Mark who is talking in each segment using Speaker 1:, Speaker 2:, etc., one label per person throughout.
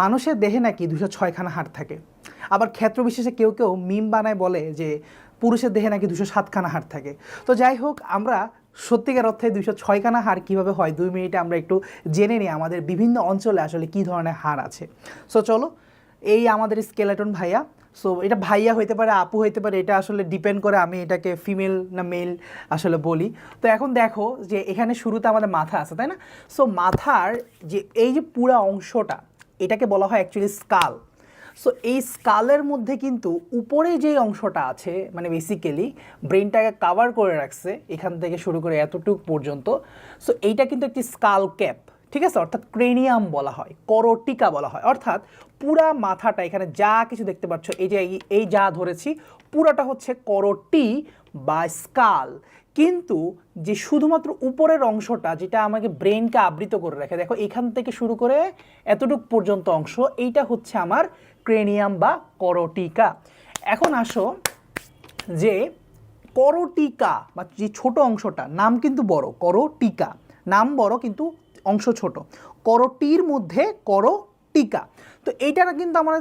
Speaker 1: মানুষের দেহে নাকি দুশো ছয়খানা হাড় থাকে। আবার ক্ষেত্র বিশেষে কেউ কেউ মিম বানায় বলে যে, পুরুষের দেহে নাকি দুশো সাতখানা হাড় থাকে। তো যাই হোক, আমরা সত্যিকার অর্থে দুইশো ছয়খানা হাড় কীভাবে হয়, দুই মিনিটে আমরা একটু জেনে নিই আমাদের বিভিন্ন অঞ্চলে আসলে কী ধরনের হাড় আছে। সো চলো, এই আমাদের স্কেলেটন ভাইয়া। সো এটা ভাইয়া হইতে পারে, আপু হইতে পারে, এটা আসলে ডিপেন্ড করে আমি এটাকে ফিমেল না মেল আসলে বলি। তো এখন দেখো যে, এখানে শুরুতে আমাদের মাথা আছে, তাই না? সো মাথার যে, এই যে পুরা অংশটা এটাকে বলা হয় অ্যাকচুয়ালি স্কাল সো এই স্কালের মধ্যে কিন্তু উপরে যে অংশটা আছে মানে বেসিক্যালি ব্রেনটাকে কাভার করে রাখছে, এখান থেকে শুরু করে এতটুকু পর্যন্ত সো এইটা কিন্তু একটি স্কাল ক্যাপ ঠিক আছে? অর্থাৎ ক্রেনিয়াম বলা হয়, করটিকা বলা হয়। অর্থাৎ পুরা মাথাটা এখানে যা কিছু দেখতে পাচ্ছ, এই যে এই- যা ধরেছি পুরাটা হচ্ছে করটি বা স্কাল। কিন্তু যে শুধুমাত্র উপরের অংশটা যেটা আমাকে ব্রেনকে আবৃত করে রাখে, দেখো এখান থেকে শুরু করে এতটুক পর্যন্ত অংশ, এইটা হচ্ছে আমার ক্রেনিয়াম বা করটিকা। এখন আসো যে করটিকা বা যে ছোট অংশটা, নাম কিন্তু বড়, করটিকা। নাম বড় কিন্তু অংশ ছোট। করটির মধ্যে করটিকা। তো এইটার কিন্তু আমার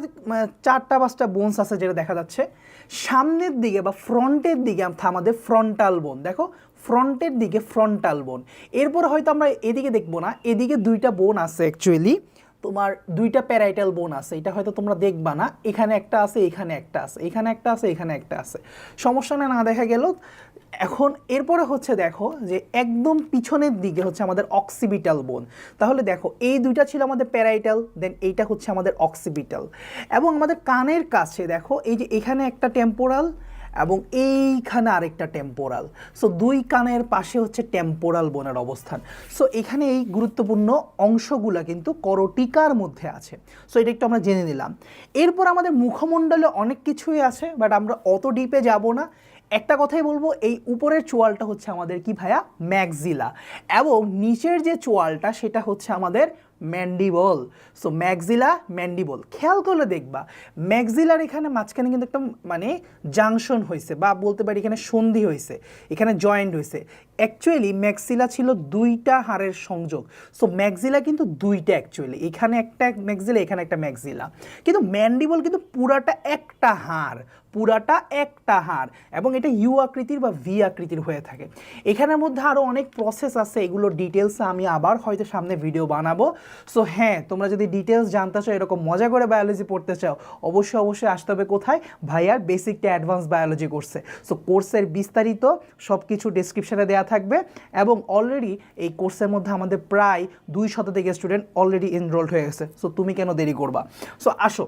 Speaker 1: চারটা পাঁচটা বোনস আছে যেটা দেখা যাচ্ছে। সামনের দিকে বা ফ্রন্টের দিকে আমাদের ফ্রন্টাল বোন দেখো ফ্রন্টের দিকে ফ্রন্টাল বোন এরপর হয়তো আমরা এদিকে দেখব না, এদিকে দুইটা বোন আছে অ্যাকচুয়ালি তোমার দুইটা প্যারাইটাল বোন আছে, এটা হয়তো তোমরা দেখবা না। এখানে একটা আছে, এখানে একটা আছে, এখানে একটা আছে, এখানে একটা আছে। সমস্যা না না দেখা গেল। এখন এরপরে হচ্ছে দেখো যে একদম পিছনের দিকে হচ্ছে আমাদের অক্সিবিটাল বোন তাহলে দেখো, এই দুইটা ছিল আমাদের প্যারাইটাল দেন এইটা হচ্ছে আমাদের অক্সিবিটাল এবং আমাদের কানের কাছে দেখো, এই যে এখানে একটা টেম্পোরাল এবং এইখানে আরেকটা টেম্পোরাল সো দুই কানের পাশে হচ্ছে টেম্পোরাল বোনের অবস্থান। সো এখানে এই গুরুত্বপূর্ণ অংশগুলো কিন্তু করটিকার মধ্যে আছে। সো এটা একটু আমরা জেনে নিলাম। এরপর আমাদের মুখমণ্ডলে অনেক কিছুই আছে বাট আমরা অত ডিপে যাব না। একটা কথাই বলব, এই উপরের চোয়ালটা হচ্ছে আমাদের কি ভাইয়া? ম্যাক্সিলা এবং নিচের যে চোয়ালটা, সেটা হচ্ছে আমাদের ম্যান্ডিবল। So ম্যাগজিলা, mandible. খেয়াল করলে দেখবা, ম্যাগজিলার এখানে মাঝখানে কিন্তু একটা মানে জাংশন হয়েছে বা বলতে পারি এখানে সন্ধি হয়েছে এখানে জয়েন্ট হয়েছে অ্যাকচুয়ালি ম্যাক্সিলা ছিল দুইটা হাড়ের সংযোগ। সো ম্যাক্সিলা কিন্তু দুইটা অ্যাকচুয়ালি এখানে একটা ম্যাক্সিলা এখানে একটা ম্যাক্সিলা কিন্তু ম্যান্ডিবল কিন্তু পুরাটা একটা হাড়, পুরাটা একটা হাড় এবং এটা ইউ আকৃতির বা ভি আকৃতির হয়ে থাকে। এখানের মধ্যে আরও অনেক প্রসেস আছে, এগুলোর ডিটেলস আমি আবার হয়তো সামনে ভিডিও বানাবো। সো হ্যাঁ তোমরা যদি ডিটেলস জানতে চাও, এরকম মজা করে বায়োলজি পড়তে চাও, অবশ্যই অবশ্যই আসতে হবে কোথায়? ভাইয়ার বেসিকটা অ্যাডভান্স বায়োলজি কোর্সে সো কোর্সের বিস্তারিত সব কিছু ডিসক্রিপশানে দেওয়া থাকবে এবং অলরেডি এই কোর্সের মধ্যে আমাদের প্রায় দুই শত থেকে স্টুডেন্ট অলরেডি এনরোল্ড হয়ে গেছে। সো তুমি কেন দেরি করবা? সো আসো।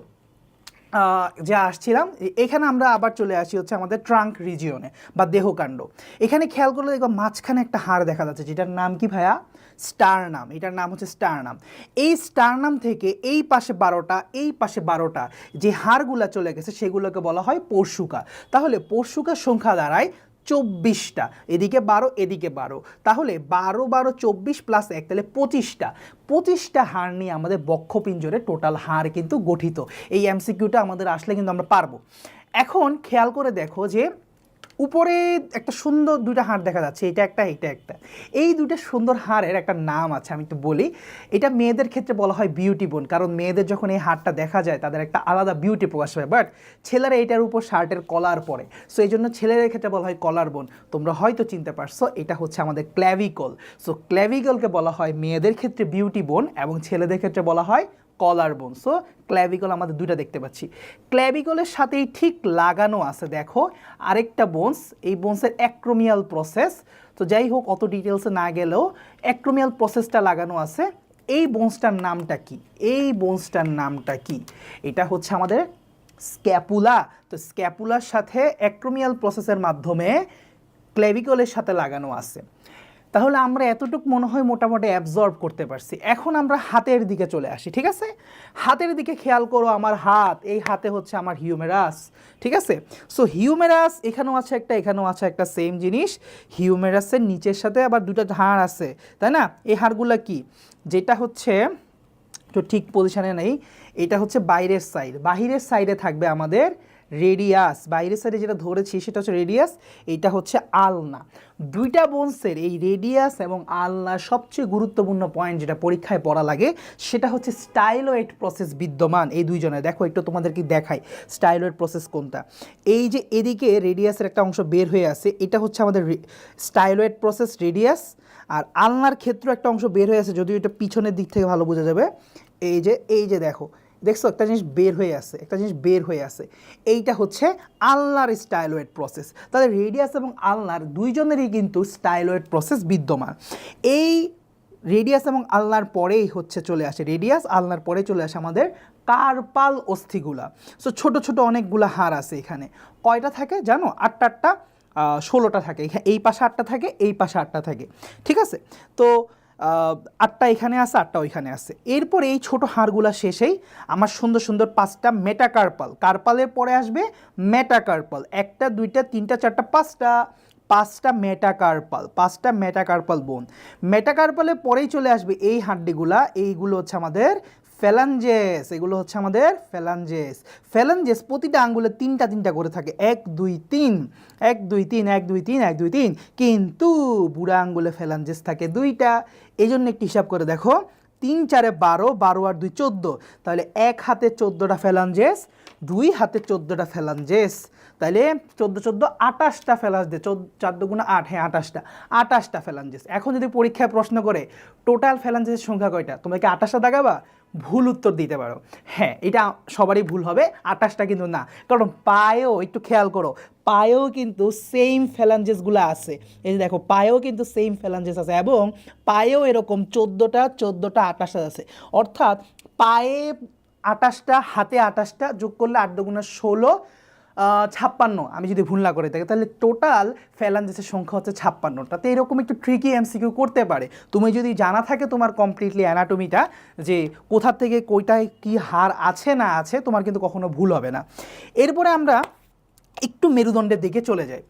Speaker 1: যে আসছিলাম এখানে আমরা আবার চলে আসি হচ্ছে আমাদের ট্রাঙ্ক রিজিয়নে বা দেহকাণ্ড। এখানে খেয়াল করলে দেখো মাঝখানে একটা হাড় দেখা যাচ্ছে, যেটার নাম কি ভাইয়া? স্টার নাম, এটার নাম হচ্ছে স্টার নাম। এই স্টার নাম থেকে এই পাশে বারোটা, এই পাশে বারোটা যে হাড়গুলা চলে গেছে, সেগুলোকে বলা হয় পরশুকা। তাহলে পরশুকার সংখ্যা দাঁড়ায় চব্বিশটা। এদিকে বারো এদিকে বারো। তাহলে বারো বারো, চব্বিশ প্লাস এক, তাহলে পঁচিশটা। পঁচিশটা হাড় নিয়ে আমাদের বক্ষপিঞ্জরে টোটাল হাড় কিন্তু গঠিত। এই এমসিকিউটা আমাদের আসলে কিন্তু আমরা পারব। এখন খেয়াল করে দেখো যে উপরে একটা সুন্দর দুইটা হাড় দেখা যাচ্ছে, এটা একটা এটা একটা। এই দুইটা সুন্দর হাড়ের একটা নাম আছে, আমি একটু বলি। এটা মেয়েদের ক্ষেত্রে বলা হয় বিউটি বোন কারণ মেয়েদের যখন এই হাড়টা দেখা যায়, তাদের একটা আলাদা বিউটি প্রকাশ পায় বাট ছেলেরা এটার উপর শার্টের কলার পরে। সো এই জন্য ছেলেদের ক্ষেত্রে বলা হয় কলার বোন তোমরা হয়তো চিনতে পারছ, এটা হচ্ছে আমাদের ক্ল্যাভিকল সো ক্ল্যাভিকলকে বলা হয় মেয়েদের ক্ষেত্রে বিউটি বোন এবং ছেলেদের ক্ষেত্রে বলা হয় কলার বোন। সো ক্ল্যাভিকল আমাদের দুইটা দেখতে পাচ্ছি। ক্ল্যাভিকলের সাথেই ঠিক লাগানো আছে, দেখো। আরেকটা বোনস এই বোনসের অ্যাক্রোমিয়াল প্রসেস তো যাই হোক, অত ডিটেলসে না গেলেও অ্যাক্রোমিয়াল প্রসেসটা লাগানো আছে। এই বোনসটার নামটা কি? এই বোনসটার নামটা কি? এটা হচ্ছে আমাদের স্ক্যাপুলা তো স্ক্যাপুলার সাথে অ্যাক্রোমিয়াল প্রসেসের মাধ্যমে ক্লেভিকলের সাথে লাগানো আছে। তাহলে আমরা এতটুকু মনে হয় মোটামুটি অ্যাবজর্ব করতে পারছি। এখন আমরা হাতের দিকে চলে আসি, ঠিক আছে? হাতের দিকে খেয়াল করো আমার হাত, এই হাতে হচ্ছে আমার হিউমেরাস ঠিক আছে? সো হিউমেরাস এখানেও আছে একটা, এখানেও আছে একটা সেম জিনিস। হিউমেরাসের নিচের সাথে আবার দুটো হাড় আছে, তাই না? এই হাড়গুলো কি? যেটা হচ্ছে, তো ঠিক পজিশানে নেই, এটা হচ্ছে বাইরের সাইড বাহিরের সাইডে থাকবে আমাদের রেডিয়াস, বাইরের সাইডে যেটা ধরেছি সেটা হচ্ছে রেডিয়াস এইটা হচ্ছে আলনা। দুইটা বোনসের এই রেডিয়াস এবং আলনার সবচেয়ে গুরুত্বপূর্ণ পয়েন্ট যেটা পরীক্ষায় পড়া লাগে, সেটা হচ্ছে স্টাইলোয়েড প্রসেস বিদ্যমান। এই দুইজনে দেখো একটু তোমাদেরকে দেখাই স্টাইলোয়েড প্রসেস কোনটা। এই যে এদিকে রেডিয়াসের একটা অংশ বের হয়ে আছে, এটা হচ্ছে আমাদের স্টাইলোয়েড প্রসেস রেডিয়াস, আর আলনার ক্ষেত্রে একটা অংশ বের হয়ে আছে, যদিও এটা পিছনের দিক থেকে ভালো বোঝা যাবে। এই যে এই যে দেখো দেখছ, একটা জিনিস বের হয়ে আছে, একটা জিনিস বের হয়ে আছে। এইটা হচ্ছে আলনার স্টাইলোয়েড প্রসেস তাহলে রেডিয়াস এবং আলনার দুইজনেরই কিন্তু স্টাইলোয়েড প্রসেস বিদ্যমান। এই রেডিয়াস এবং আলনার পরেই হচ্ছে চলে আসে রেডিয়াস আলনার পরে চলে আসে আমাদের কার্পাল অস্থিগুলা। সো ছোট ছোট অনেকগুলা হাড় আছে এখানে। কয়টা থাকে জানো? আটটা আটটা ষোলোটা থাকে। এই পাশে আটটা থাকে, এই পাশে আটটা থাকে। ঠিক আছে? তো আটটা এখানে আছে, আটটা ওইখানে আছে। এরপর এই ছোট হাড়গুলা শেষেই আমার সুন্দর সুন্দর পাঁচটা মেটাকার্পাল কার্পালের পরে আসবে মেটাকার্পাল একটা, দুইটা, তিনটা, চারটা, পাঁচটা পাঁচটা মেটাকার্পাল পাঁচটা মেটাকার্পাল বোন মেটাকার্পালের পরেই চলে আসবে এই হাড্ডিগুলা। এইগুলো হচ্ছে আমাদের ফ্যালাঞ্জেস এগুলো হচ্ছে আমাদের ফ্যালাঞ্জেস ফ্যালাঞ্জেস প্রতিটা আঙ্গুলে তিনটা তিনটা করে থাকে। এক, দুই, তিন। এক, দুই, তিন, এক, দুই, তিন, এক, দুই, তিন। কিন্তু বুড়া আঙ্গুলে ফ্যালাঞ্জেস থাকে দুইটা। এই জন্য একটু হিসাব করে দেখো। তিন, চারে বারো বারো আর দুই, চোদ্দ। তাহলে এক হাতে চোদ্দোটা ফ্যালাঞ্জেস দুই হাতে চোদ্দোটা ফ্যালাঞ্জেস তাহলে চোদ্দ চোদ্দ আটাশটা ফেলাস দে, চোদ্দ দুগুণা আট হ্যাঁ আটাশটা আটাশটা ফেলাঞ্জেস এখন যদি পরীক্ষায় প্রশ্ন করে টোটাল ফেলাঞ্জেসের সংখ্যা কয়টা? তোমরা কি আটাশটা দাগাবা ভুল উত্তর দিতে পারো। হ্যাঁ এটা সবারই ভুল হবে, আটাশটা কিন্তু না। কারণ পায়েও একটু খেয়াল করো, পায়েও কিন্তু সেম ফ্যালাঞ্জেসগুলো আছে। এই যে দেখো, পায়েও কিন্তু সেম ফ্যালাঞ্জেস আছে এবং পায়েও এরকম চোদ্দোটা চোদ্দোটা, আটাশটা আছে। অর্থাৎ পায়ে আটাশটা, হাতে আটাশটা যোগ করলে আট দুগুণা ষোলো ছাপ্পান্ন, আমি যদি ভুল না করে থাকি, তাহলে টোটাল ফ্যালাঞ্জেসের সংখ্যা হচ্ছে ছাপ্পান্নটা। তো এরকম একটু ট্রিকি এমসিকিউ করতে পারে। তুমি যদি জানা থাকে তোমার কমপ্লিটলি অ্যানাটমিটা যে কোথা থেকে কইটায় কি হার আছে না আছে, তোমার কিন্তু কখনো ভুল হবে না। এরপরে আমরা একটু মেরুদণ্ডের দিকে চলে যাই।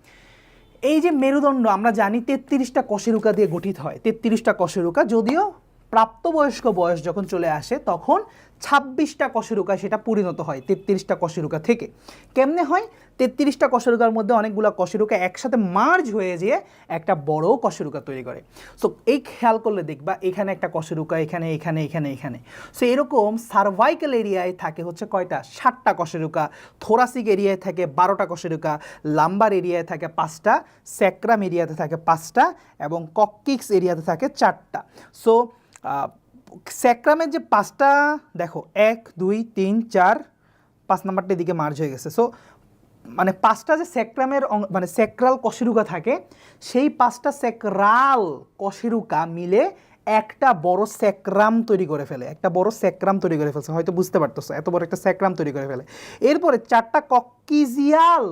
Speaker 1: এই যে মেরুদণ্ড, আমরা জানি তেত্রিশটা কশেরুকা দিয়ে গঠিত হয়। তেত্রিশটা কশেরুকা, যদিও প্রাপ্তবয়স্ক বয়স যখন চলে আসে, তখন ছাব্বিশটা কশেরুকা সেটা পরিণত হয়, তেত্রিশটা কশেরুকা থেকে। কেমনে হয়? তেত্রিশটা কশেরুকার মধ্যে অনেকগুলো কশেরুকা একসাথে মার্জ হয়ে যেয়ে একটা বড় কশেরুকা তৈরি করে। সো এই খেয়াল করলে দেখবা এখানে একটা কশেরুকা, এখানে এখানে এখানে এখানে। সো এরকম সার্ভাইকাল এরিয়ায় থাকে হচ্ছে কয়টা? ষাটটা কশেরুকা, থোরাসিক এরিয়ায় থাকে বারোটা কশেরুকা, লাম্বার এরিয়ায় থাকে পাঁচটা, স্যাক্রাম এরিয়াতে থাকে পাঁচটা এবং ককিক্স এরিয়াতে থাকে চারটা। সো স্যাক্রামের যে পাঁচটা, দেখো, এক, দুই, তিন, চার, পাঁচ নাম্বারটা এদিকে মার্জ হয়ে গেছে। সো মানে পাঁচটা যে স্যাক্রামের মানে স্যাক্রাল কশেরুকা থাকে, সেই পাঁচটা স্যাক্রাল কশেরুকা মিলে একটা বড় স্যাক্রাম তৈরি করে ফেলে, একটা বড় স্যাক্রাম তৈরি করে ফেলছে। হয়তো বুঝতে পারতেছো, এত বড় একটা স্যাক্রাম তৈরি করে ফেলে। এরপরে চারটা কক্কিজিয়াল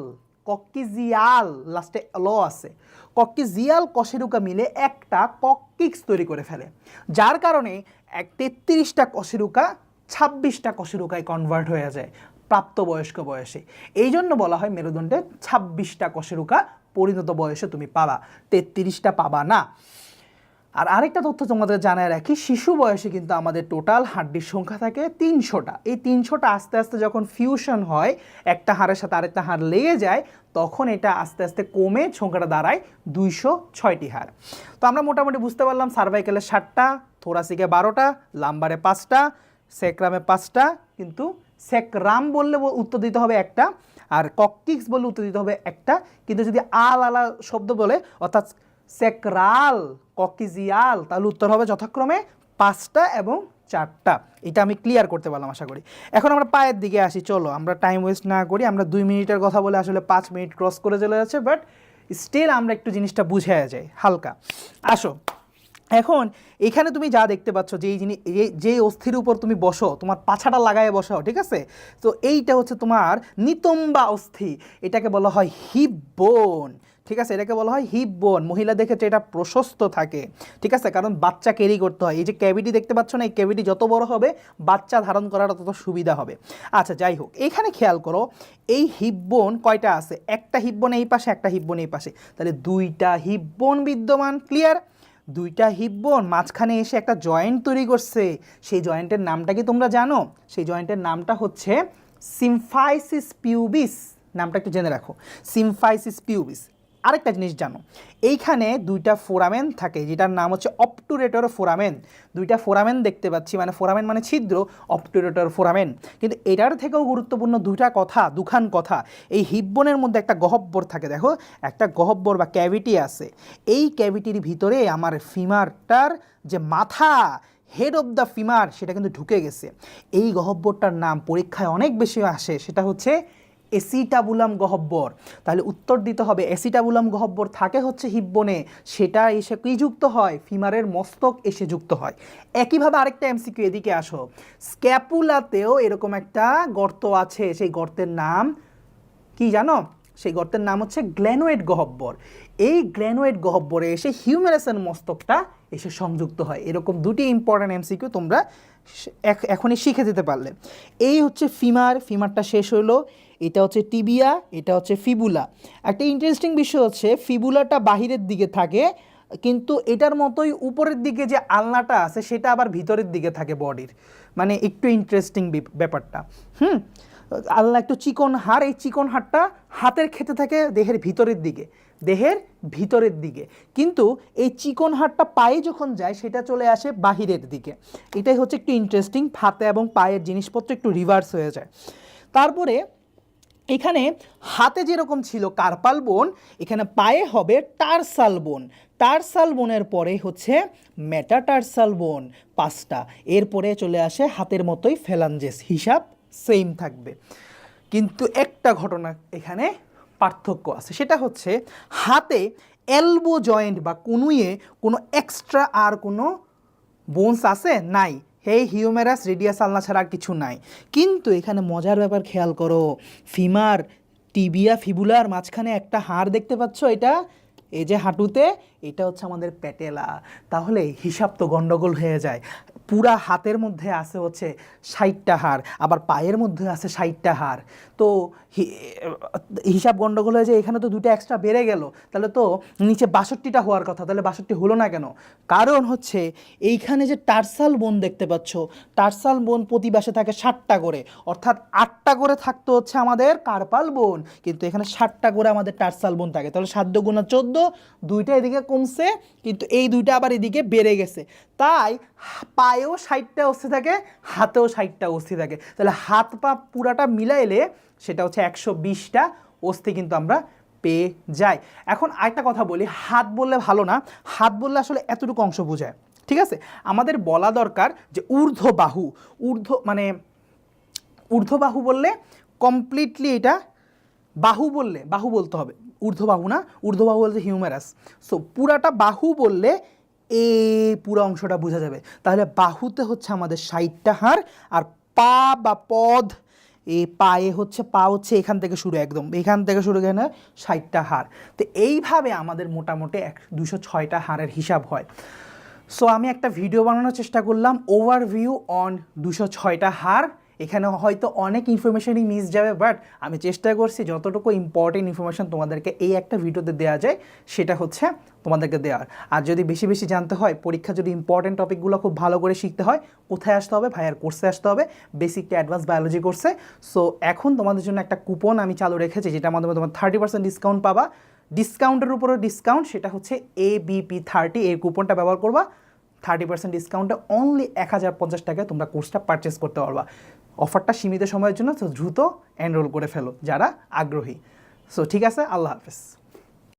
Speaker 1: কক্কিজিয়াল লাস্টে ল আছে। কক্কিজিয়াল কশেরুকা মিলে একটা কক্কিক্স তৈরি করে ফেলে, যার কারণে এক তেত্রিশটা কশেরুকা ছাব্বিশটা কশেরুকায় কনভার্ট হয়ে যায় প্রাপ্তবয়স্ক বয়সে। এই জন্য বলা হয় মেরুদণ্ডে ছাব্বিশটা কশেরুকা পরিণত বয়সে তুমি পাবা, তেত্রিশটা পাবা না। আর আরেকটা তথ্য তোমাদের জানায় রাখি, শিশু বয়সে কিন্তু আমাদের টোটাল হাড্ডির সংখ্যা থাকে তিনশোটা। এই তিনশোটা আস্তে আস্তে যখন ফিউশন হয়, একটা হাড়ের সাথে আরেকটা হাড় লেগে যায়, তখন এটা আস্তে আস্তে কমে সংখ্যাটা দাঁড়ায় দুইশো ছয়টি হাড়। তো আমরা মোটামুটি বুঝতে পারলাম সার্ভাইকেলের ষাটটা থোরাসিকে বারোটা লাম্বারে পাঁচটা সেক্রামে পাঁচটা, কিন্তু সেক্রাম বললে উত্তর দিতে হবে একটা, আর কককিক্স বললে উত্তর দিতে হবে একটা। কিন্তু যদি আল আলা শব্দ বলে, অর্থাৎ সেক্রাল, ককিজিয়াল, তাহলে উত্তর হবে যথাক্রমে পাঁচটা এবং চারটা। এটা আমি ক্লিয়ার করতে পারলাম আশা করি। এখন আমরা পায়ের দিকে আসি, চলো। আমরা টাইম ওয়েস্ট না করি, আমরা দুই মিনিটের কথা বলে আসলে পাঁচ মিনিট ক্রস করে চলে যাচ্ছে বাট স্টিল আমরা একটু জিনিসটা বুঝে যাই, হালকা। আসো। এখন এখানে তুমি যা দেখতে পাচ্ছ যে এই জিনিস যে অস্থির উপর তুমি বসো, তোমার পাছাটা লাগায় বসাও, ঠিক আছে? তো এইটা হচ্ছে তোমার নিতম্বা অস্থি। এটাকে বলা হয় হিপ বোন ঠিক আছে? এটাকে বলা হয় হিপ বোন মহিলা দেখেছে এটা প্রশস্ত থাকে। ঠিক আছে? কারণ বাচ্চা ক্যারি করতে হয়। এই যে ক্যাভিটি দেখতে পাচ্ছ না, এই ক্যাভিটি যত বড় হবে, বাচ্চা ধারণ করাটা তত সুবিধা হবে। আচ্ছা যাই হোক, এখানে খেয়াল করো, এই হিপ বোন কয়টা আছে? একটা হিপ বোন এই পাশে, একটা হিপ বোন এই পাশে। তাহলে দুইটা হিপ বোন বিদ্যমান ক্লিয়ার দুইটা হিপবোন মাঝখানে এসে একটা জয়েন্ট তৈরি করছে। সেই জয়েন্টের নামটা কি তোমরা জানো? সেই জয়েন্টের নামটা হচ্ছে সিমফাইসিস পিউবিস নামটা একটু জেনে রাখো। সিমফাইসিস পিউবিস আরেকটা জিনিস জানো। এইখানে দুইটা ফোরামেন থাকে, যেটার নাম হচ্ছে অপটুরেটর ফোরামেন। দুইটা ফোরামেন দেখতে পাচ্ছি মানে ফোরামেন মানে ছিদ্র, অপটুরেটর ফোরামেন। কিন্তু এটার থেকেও গুরুত্বপূর্ণ দুইটা কথা, দুখান কথা। এই হিব্বনের মধ্যে একটা গহব্বর থাকে, দেখো, একটা গহব্বর বা ক্যাভিটি আছে। এই ক্যাভিটির ভিতরে আমার ফিমারটার যে মাথা হেড অফ দ্য ফিমার সেটা কিন্তু ঢুকে গেছে। এই গহব্বরটার নাম পরীক্ষায় অনেক বেশি আসে, সেটা হচ্ছে এসিটাবুলাম গহব্বর। তাহলে উত্তর দিতে হবে, এসিটাবুলাম গহব্বর থাকে হচ্ছে হিব্বনে, সেটা এসে কি যুক্ত হয়? ফিমারের মস্তক এসে যুক্ত হয়। একইভাবে আরেকটা এমসিকিউ এদিকে আসো। স্ক্যাপুলাতেও এরকম একটা গর্ত আছে, সেই গর্তের নাম কি জানো? সেই গর্তের নাম হচ্ছে গ্ল্যানোয়েড গহব্বর। এই গ্ল্যানোয়েড গহব্বরে এসে হিউম্যারাসের মস্তকটা এসে সংযুক্ত হয়। এরকম দুটি ইম্পর্ট্যান্ট এমসিকিউ তোমরা এখ- এখনই শিখে দিতে পারলে। এই হচ্ছে ফিমার, ফিমারটা শেষ হলো। এটা হচ্ছে টিবিয়া, এটা হচ্ছে ফিবুলা। একটা ইন্টারেস্টিং বিষয় হচ্ছে, ফিবুলাটা বাহিরের দিকে থাকে, কিন্তু এটার মতোই উপরের দিকে যে আলনাটা আছে, সেটা আবার ভিতরের দিকে থাকে বডির। মানে একটু ইন্টারেস্টিং ব্যাপারটা। হুম? আলনা একটু চিকন হাড়, এই চিকন হাড়টা হাতের খেতে থাকে দেহের ভিতরের দিকে, দেহের ভিতরের দিকে। কিন্তু এই চিকন হাড়টা পায়ে যখন যায়, সেটা চলে আসে বাহিরের দিকে। এটাই হচ্ছে একটু ইন্টারেস্টিং হাতে এবং পায়ের জিনিসপত্র একটু রিভার্স হয়ে যায়। তারপরে এখানে হাতে যেরকম ছিল কার্পাল বোন, এখানে পায়ে হবে টার্সাল বোন। টার্সাল বোনের পরে হচ্ছে মেটাটার্সাল বোন পাঁচটা। এরপরে চলে আসে হাতের মতোই ফেলাঞ্জেস হিসাব সেম থাকবে। কিন্তু একটা ঘটনা এখানে পার্থক্য আছে, সেটা হচ্ছে হাতে এলবো জয়েন্ট বা কনুয়ে কোনো এক্সট্রা আর কোনো বোনস আছে? নাই। হে হিউমেরাস রেডিয়াস আলনা ছাড়া কিছু নাই। কিন্তু এখানে মজার ব্যাপার খেয়াল করো ফিমার টিবিয়া ফিবুলার মাঝখানে একটা হাড় দেখতে পাচ্ছ এটা? এই যে হাঁটুতে এটা হচ্ছে আমাদের প্যাটেলা। তাহলে হিসাব তো গন্ডগোল হয়ে যায়। পুরা হাতের মধ্যে আছে হচ্ছে ষাটটা হার আবার পায়ের মধ্যে আছে ষাটটা হার তো হিসাব গন্ডগোল হয়ে যায়, এখানে তো দুটো এক্সট্রা বেড়ে গেল। তাহলে তো নিচে বাষট্টিটা হওয়ার কথা, তাহলে বাষট্টি হলো না কেন? কারণ হচ্ছে এইখানে যে টার্সাল বোন দেখতে পাচ্ছ, টার্সাল বোন প্রতি থাকে ষাটটা করে। অর্থাৎ আটটা করে থাকতো হচ্ছে আমাদের কার্পাল বোন। কিন্তু এখানে ষাটটা করে আমাদের টার্সাল বোন থাকে। তাহলে সাধ্য গুণা চোদ্দ, দুইটা এদিকে কমছে কিন্তু এই দুইটা আবার এদিকে বেড়ে গেছে। তাই পায়েও ষাটটা অস্থি থাকে, হাতেও ষাটটা অস্থি থাকে। তাহলে হাত পা পুরাটা মিলাইলে সেটা হচ্ছে একশো বিশটা অস্থি কিন্তু আমরা পেয়ে যাই। এখন আরেকটা কথা বলি, হাত বললে ভালো না। হাত বললে আসলে এতটুকু অংশ বোঝায়, ঠিক আছে? আমাদের বলা দরকার যে ঊর্ধ্ব বাহু ঊর্ধ্ব মানে ঊর্ধ্ব বাহু বললে কমপ্লিটলি এটা বাহু বললে, বাহু বলতে হবে, ঊর্ধ্ব বাহু না? ঊর্ধ্ব বাহু বলতে হিউম্যারাস সো পুরাটা বাহু বললে এ পুরো অংশটা বোঝা যাবে। তাহলে বাহুতে হচ্ছে আমাদের ষাটটা হাড় আর পা বা পদ এই পায়ে হচ্ছে, পা হচ্ছে এখান থেকে শুরু একদম। এখান থেকে শুরু এখানে ষাটটা হাড়। তো এইভাবে আমাদের মোটামুটি এক, দুশো ছয়টা হাড়ের হিসাব হয়। সো আমি একটা ভিডিও বানানোর চেষ্টা করলাম ওভারভিউ অন দুশো ছয়টা হার এখানে হয়তো অনেক ইনফরমেশনই মিস যাবে বাট আমি চেষ্টা করছি যতটুকু ইম্পর্টেন্ট ইনফরমেশন তোমাদেরকে এই একটা ভিডিওতে দেওয়া যায়, সেটা হচ্ছে তোমাদেরকে দেওয়ার। আর যদি বেশি বেশি জানতে হয়, পরীক্ষা যদি ইম্পর্টেন্ট টপিকগুলো খুব ভালো করে শিখতে হয়, কোথায় আসতে হবে, ভাইয়ার কোর্সে আসতে হবে বেসিকটা অ্যাডভান্স বায়োলজি কোর্সে সো এখন তোমাদের জন্য একটা কুপন আমি চালু রেখেছি যেটা মাধ্যমে তোমার থার্টি পার্সেন্ট ডিসকাউন্ট পাবা। ডিসকাউন্টের উপরও ডিসকাউন্ট সেটা হচ্ছে এ বিপি থার্টি এই কুপনটা ব্যবহার করবা। থার্টি পার্সেন্ট ডিসকাউন্টে অনলি এক হাজার পঞ্চাশ টাকায় তোমরা কোর্সটা পারচেস করতে পারবা। অফারটা সীমিত সময়ের জন্য তো দ্রুত এনরোল করে ফেলো যারা আগ্রহী। সো ঠিক আছে, আল্লাহ হাফেজ।